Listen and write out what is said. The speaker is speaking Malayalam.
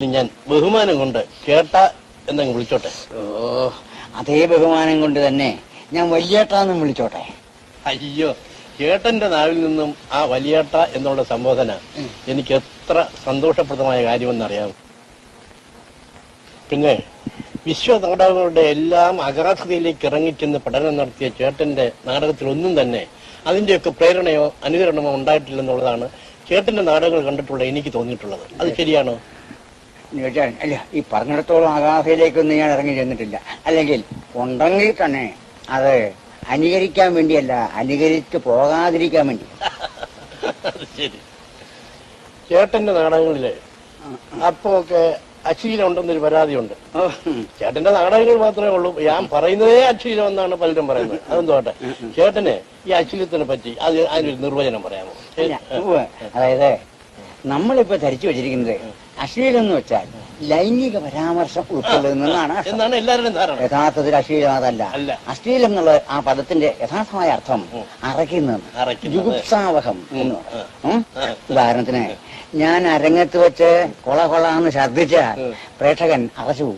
ഞാൻ ബഹുമാനം കൊണ്ട് കേട്ട എന്നങ്ങ് വിളിച്ചോട്ടെ. ഓ അതേ ബഹുമാനം കൊണ്ട് തന്നെ ഞാൻ വലിയേട്ടാന്നും വിളിച്ചോട്ടെ. അയ്യോ ചേട്ടന്റെ നാവിൽ നിന്നും ആ വലിയേട്ട എന്നുള്ള സംബോധന എനിക്ക് എത്ര സന്തോഷപ്രദമായ കാര്യമെന്നറിയാം പിന്നെ വിശ്വ നാടകങ്ങളുടെ എല്ലാം അഗാധതയിലേക്ക് ഇറങ്ങിച്ചെന്ന് പഠനം നടത്തിയ ചേട്ടന്റെ നാടകത്തിൽ ഒന്നും തന്നെ അതിന്റെയൊക്കെ പ്രേരണയോ അനുകരണമോ ഉണ്ടായിട്ടില്ലെന്നുള്ളതാണ് ചേട്ടന്റെ നാടകങ്ങൾ കണ്ടിട്ടുള്ള എനിക്ക് തോന്നിയിട്ടുള്ളത്. അത് ശരിയാണോ? എന്ന് വെച്ചാൽ അല്ല ഈ പറഞ്ഞിടത്തോളം ആകാശയിലേക്കൊന്നും ഞാൻ ഇറങ്ങി ചെന്നിട്ടില്ല. അല്ലെങ്കിൽ ഉണ്ടെങ്കിൽ തന്നെ അത് അനുകരിക്കാൻ വേണ്ടിയല്ല അനുകരിച്ച് പോകാതിരിക്കാൻ വേണ്ടി. ശരി. ചേട്ടന്റെ നാടകങ്ങളിൽ അപ്പോ ഒക്കെ അശ്ലീലം ഉണ്ടെന്നൊരു പരാതിയുണ്ട്. ചേട്ടന്റെ നാടകങ്ങൾ മാത്രമേ ഉള്ളൂ. ഞാൻ പറയുന്നതേ അശ്ലീലം എന്നാണ് പലരും പറയുന്നത്. അതെന്തോട്ടെ ചേട്ടനെ ഈ അശ്ലീലത്തിനെ പറ്റി അത് അതിനൊരു നിർവചനം പറയാമോ. അതായത് നമ്മളിപ്പോ ധരിച്ചു വെച്ചിരിക്കുന്നത് അശ്ലീലം എന്ന് വെച്ചാൽ ലൈംഗിക പരാമർശം ഉൾക്കൊള്ളുന്നതാണ് എന്നാണ് എല്ലാവരുടെയും ധാരണ. യഥാർത്ഥത്തിൽ അശ്ലീലം അതല്ല. അശ്ലീലം എന്നുള്ള ആ പദത്തിന്റെ യഥാർത്ഥമായ അർത്ഥം അറയ്ക്കുന്നത് അറയ്ക്കുന്നത്. ജുഗുപ്സാവഹം എന്ന്. പറയും. ഉദാഹരണത്തിന് ഞാൻ അരങ്ങത്ത് വെച്ച് കൊള കൊള എന്ന് ഛർദ്ദിച്ചാൽ പ്രേക്ഷകൻ അറച്ചു